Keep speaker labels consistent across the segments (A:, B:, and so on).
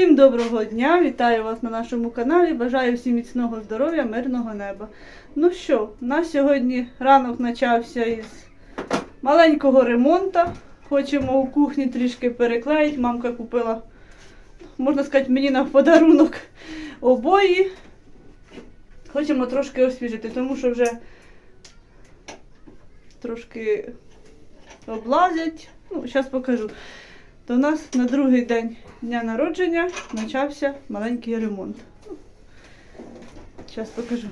A: Всім доброго дня! Вітаю вас на нашому каналі. Бажаю всім міцного здоров'я, мирного неба. Ну що, у нас сьогодні ранок почався із маленького ремонту. Хочемо у кухні трішки переклеїти. Мамка купила, можна сказати, мені на подарунок обої. Хочемо трошки освіжити, тому що вже трошки облазять. Ну, зараз покажу. То у нас на другий день дня народження почався маленький ремонт. Зараз покажу.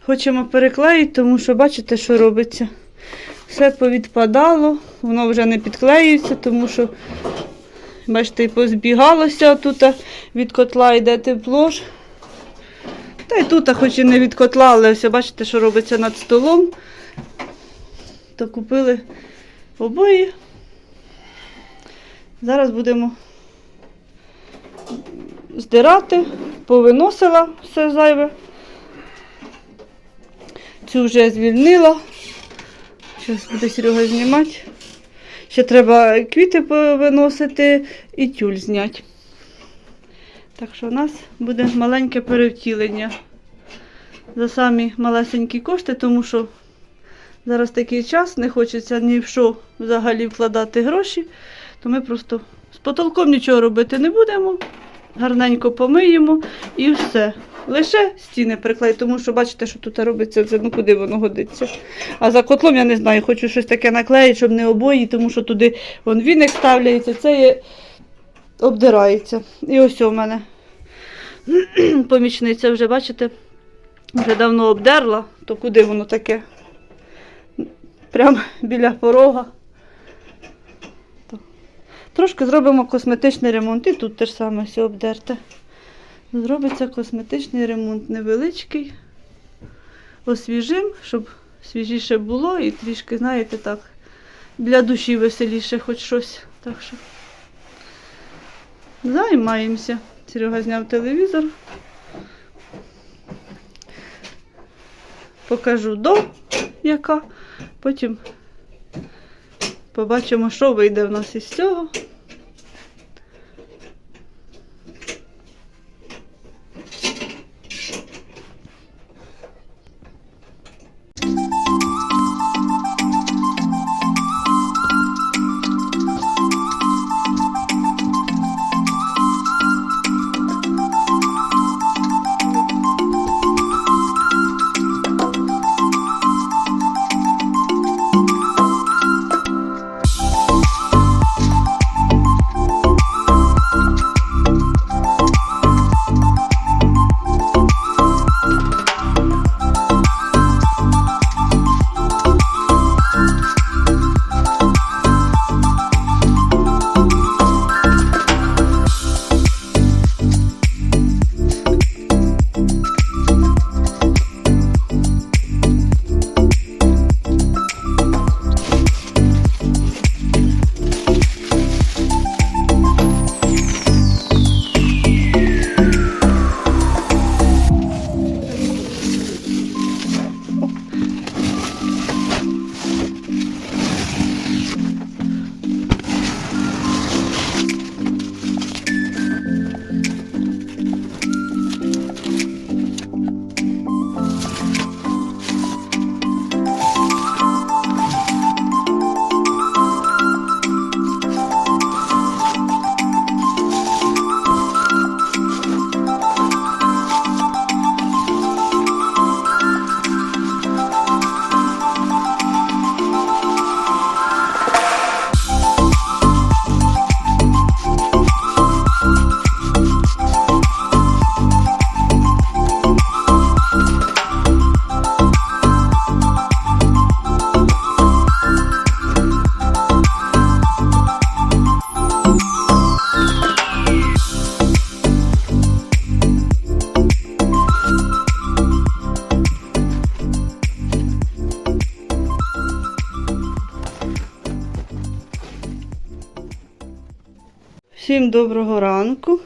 A: Хочемо переклеїти, тому що бачите, що робиться. Все повідпадало, воно вже не підклеюється, тому що, бачите, і позбігалося тут від котла йде тепло. Та й тут, хоч і не від котла, але все, бачите, що робиться над столом. То купили обої. Зараз будемо здирати, повиносила все зайве. Цю вже звільнила. Зараз буде Серега знімати. Ще треба квіти повиносити і тюль зняти. Так що у нас буде маленьке перевтілення за самі малесенькі кошти, тому що зараз такий час, не хочеться ні в що взагалі вкладати гроші, то ми просто з потолком нічого робити не будемо. Гарненько помиємо і все. Лише стіни приклеїти, тому що бачите, що тут робиться, це ну куди воно годиться. А за котлом я не знаю, хочу щось таке наклеїти, щоб не обої, тому що туди вон віник ставляється, це є, обдирається. І ось у мене помічниця вже, бачите, вже давно обдерла, то куди воно таке? Прямо біля порога. Трошки зробимо косметичний ремонт. І тут те ж саме все обдерте. Зробиться косметичний ремонт невеличкий. Освіжим, щоб свіжіше було і трішки, знаєте, так, для душі веселіше хоч щось. Так що займаємося. Серега зняв телевізор. Покажу до, яка. Потім побачимо, що вийде в нас із цього. Всім доброго ранку.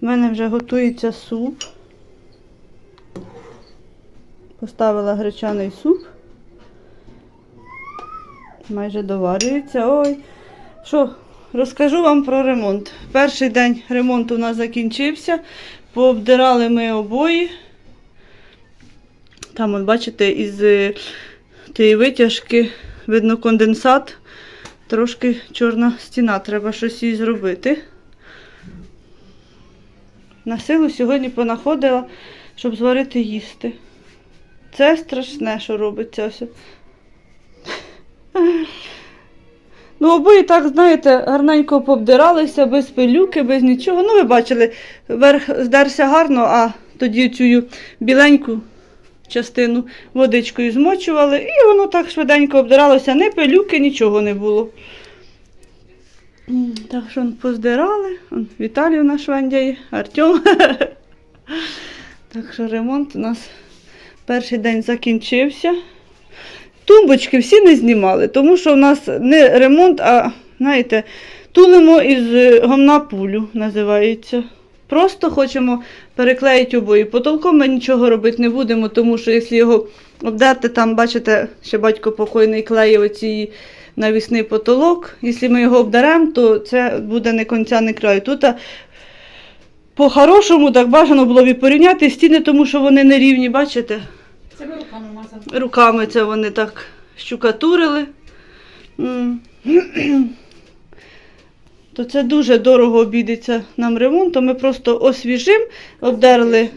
A: У мене вже готується суп. Поставила гречаний суп. Майже доварюється. Ой, що, розкажу вам про ремонт. Перший день ремонту у нас закінчився. Пообдирали ми обої. Там, от, бачите, із е, тієї витяжки видно конденсат. Трошки чорна стіна, треба щось їй зробити. На силу сьогодні понаходила, щоб зварити їсти. Це страшне, що робиться все. Ну, обоє так, знаєте, гарненько пообдиралися, без пилюки, без нічого. Ну, ви бачили, верх здерся гарно, а тоді цю біленьку частину водичкою змочували, і воно так швиденько обдиралося, ні пилюки, нічого не було. Так що поздирали. Віталій швендяє, Артем. Так що ремонт у нас перший день закінчився. Тумбочки всі не знімали, тому що в нас не ремонт, а знаєте, тулимо із е, гомна пулю, називається. Просто хочемо переклеїти обої. Потолком ми нічого робити не будемо, тому що якщо його обдерти, там, бачите, ще батько покойний клеїв оці навісний потолок. Якщо ми його обдаремо, то це буде не конця, не краю. Тут по-хорошому так бажано було б і порівняти стіни, тому що вони не рівні, бачите?
B: Це ви руками мазали.
A: Руками це вони так щукатурили. То це дуже дорого обійдеться нам ремонт, то ми просто освіжимо, обдерли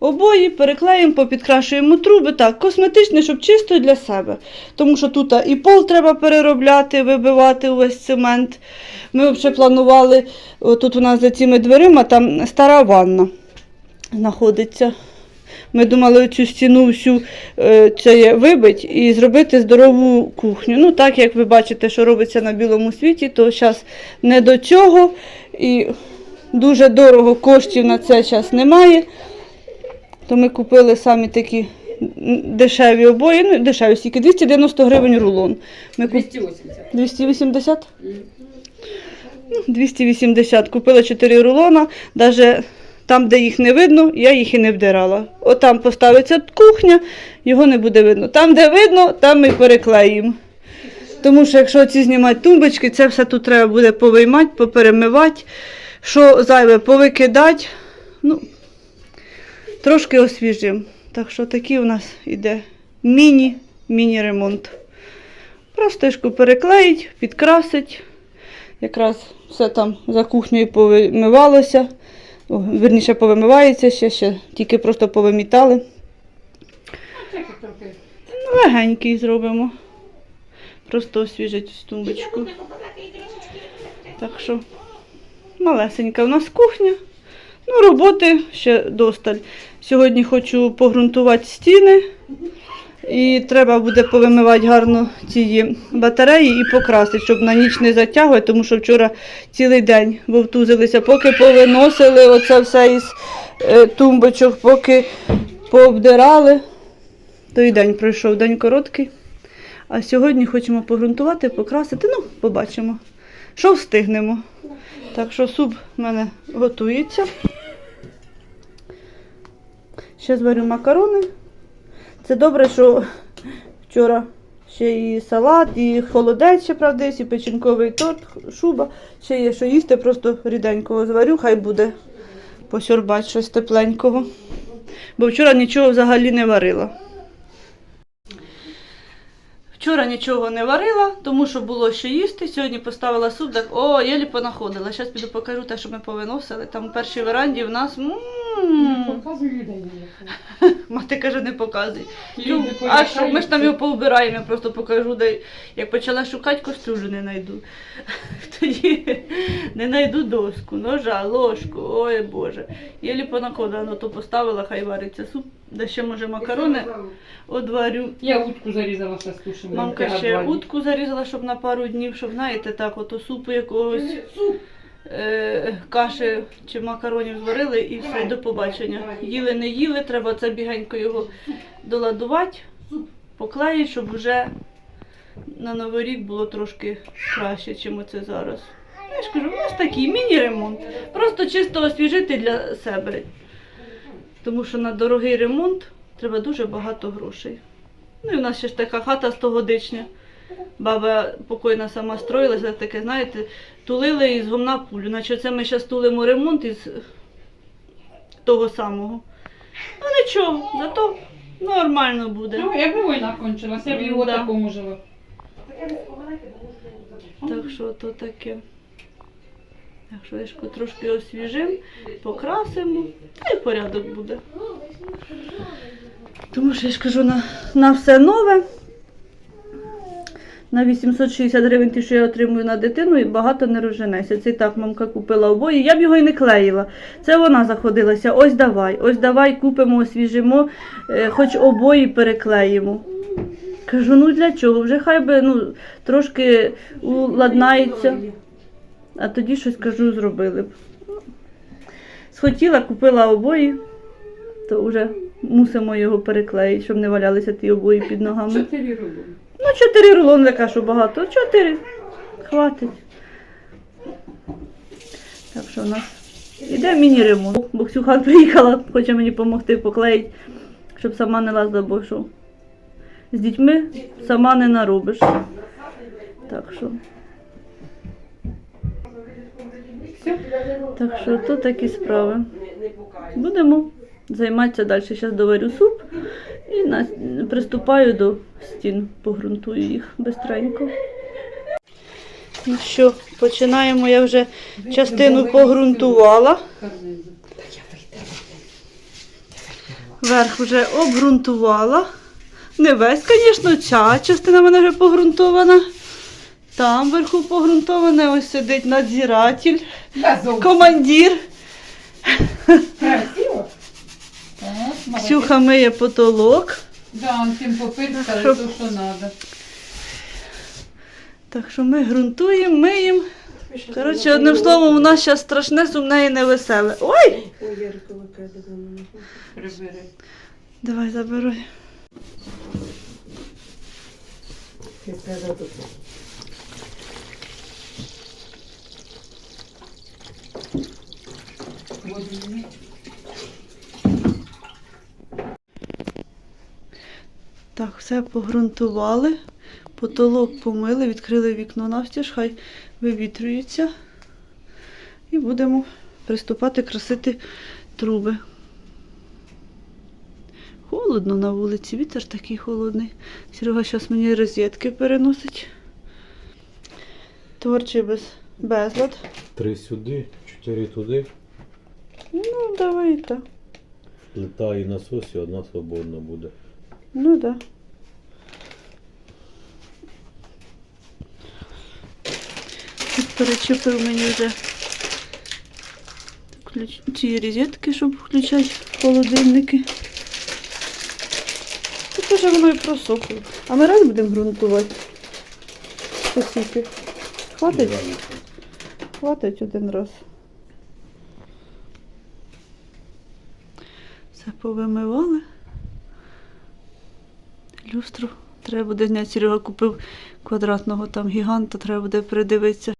A: обої, переклеїмо, попідкрашуємо труби. Так, косметичне, щоб чисто для себе. Тому що тут і пол треба переробляти, вибивати увесь цемент. Ми взагалі планували, тут у нас за цими дверима там стара ванна знаходиться. Ми думали цю стіну всю е, це є, вибить і зробити здорову кухню. Ну, так як ви бачите, що робиться на білому світі, то зараз не до цього. І дуже дорого коштів на це зараз немає. То ми купили самі такі дешеві обої, ну дешеві стільки 290 гривень рулон. Ми куп...
B: 280.
A: 280? Ну, 280. Купила 4 рулона, навіть там, де їх не видно, я їх і не вдирала. Отам поставиться кухня, його не буде видно. Там, де видно, там ми переклеїмо. Тому що якщо ці знімати тумбочки, це все тут треба буде повиймати, поперемивати, що зайве повикидати. Ну, трошки освіжимо. Так що такий у нас іде міні, міні-ремонт. Простишку переклеїть, підкрасить. Якраз все там за кухнею повимивалося. О, Верніше повимивається ще, ще тільки просто повимітали. Ну, Легенький зробимо. Просто освіжить цю тумбочку. Так що малесенька у нас кухня. Ну, роботи ще досталь. Сьогодні хочу погрунтувати стіни. І треба буде повимивати гарно ці батареї і покрасити, щоб на ніч не затягувати, тому що вчора цілий день вовтузилися, поки повиносили оце все із е, тумбочок, поки пообдирали. Той день пройшов, день короткий. А сьогодні хочемо погрунтувати, покрасити. Ну, побачимо, що встигнемо. Так що суп в мене готується. Ще зварю макарони. Це добре, що вчора ще і салат, і холодець, ще правда, і печінковий торт, шуба. Ще є що їсти, просто ріденького зварю, хай буде посьорбать щось тепленького. Бо вчора нічого взагалі не варила. Вчора нічого не варила, тому що було що їсти. Сьогодні поставила суп, так о, єлі понаходила. Зараз піду покажу те, що ми повиносили. Там у першій веранді в нас. м
B: Показуй людей.
A: Мати каже, не показуй. Ну, а що, ми ж там його поубираємо, я просто покажу, де як почала шукати, кастрюлю не знайду. Тоді не знайду доску, ножа, ложку, ой Боже. Єлі понаходила, ну то поставила, хай вариться суп, де ще може макарони одварю.
B: Я утку зарізала ще з.
A: Мамка ще утку зарізала, щоб на пару днів, щоб знаєте, так, ото супу якогось е, каші чи макаронів зварили і все, до побачення. Їли, не їли, треба це бігенько його доладувати, поклеїти, щоб вже на Новий рік було трошки краще, ніж це зараз. Я ж кажу, у нас такий міні-ремонт. Просто чисто освіжити для себе. Тому що на дорогий ремонт треба дуже багато грошей. Ну і в нас ще ж така хата 100-годичня. Баба покойна сама строїлася, таке, знаєте, тулили із гомна пулю. Наче це ми зараз тулимо ремонт із того самого. Ну нічого, зато нормально буде.
B: Ну, якби війна кончилася, я б його
A: Да.
B: такому жила.
A: Так що то таке. Так що Ешку трошки освіжимо, покрасимо, та й порядок буде. Тому що я ж кажу, на, на все нове. На 860 гривень, ті, що я отримую на дитину, і багато не розженеся. Це так мамка купила обої. Я б його і не клеїла. Це вона заходилася. Ось давай, ось давай купимо, освіжимо, е, хоч обої переклеїмо. Кажу, ну для чого? Вже хай би ну, трошки уладнається. А тоді щось кажу, зробили б. Схотіла, купила обої, то вже мусимо його переклеїти, щоб не валялися ті обої під ногами.
B: Чотири рублі.
A: Ну, чотири рулони, така, що багато. Чотири. Хватить. Так що у нас іде міні-ремонт. Бо Ксюха приїхала, хоче мені допомогти поклеїти, щоб сама не лазила, бо що з дітьми сама не наробиш. Так що. Так що то такі справи. Будемо займатися далі. Зараз доварю суп і на, приступаю до стін, погрунтую їх бистренько. Ну що, починаємо. Я вже частину погрунтувала. Верх вже обґрунтувала. Не весь, звісно, ця частина в мене вже погрунтована. Там вверху погрунтоване, ось сидить надзиратель,
B: Да,
A: командир.
B: Красиво. Так.
A: Ксюха миє потолок.
B: Да, он тим попирскали,
A: Щоб-
B: то, що надо.
A: Так що ми ґрунтуємо, миємо. Коротше, одним словом, у нас зараз страшне, сумне і невеселе. Ой!
B: Прибери.
A: Давай забирай. Так, все погрунтували, потолок помили, відкрили вікно навстіж, хай вивітрюється. І будемо приступати красити труби. Холодно на вулиці, вітер такий холодний. Серега зараз мені розетки переносить. Творчий без, безлад.
C: Три сюди, чотири туди.
A: Ну, давай і так.
C: Плита і насос, і одна свободна буде.
A: Ну да. Тут перечепив мені вже ці розетки, щоб включати холодильники. Тут вже воно і просохло. А ми раз будемо ґрунтувати. Посіки. Хватить? Хватить один раз. Все повимивали. Люстру треба буде зняти. Серега купив квадратного там гіганта, треба буде передивитися.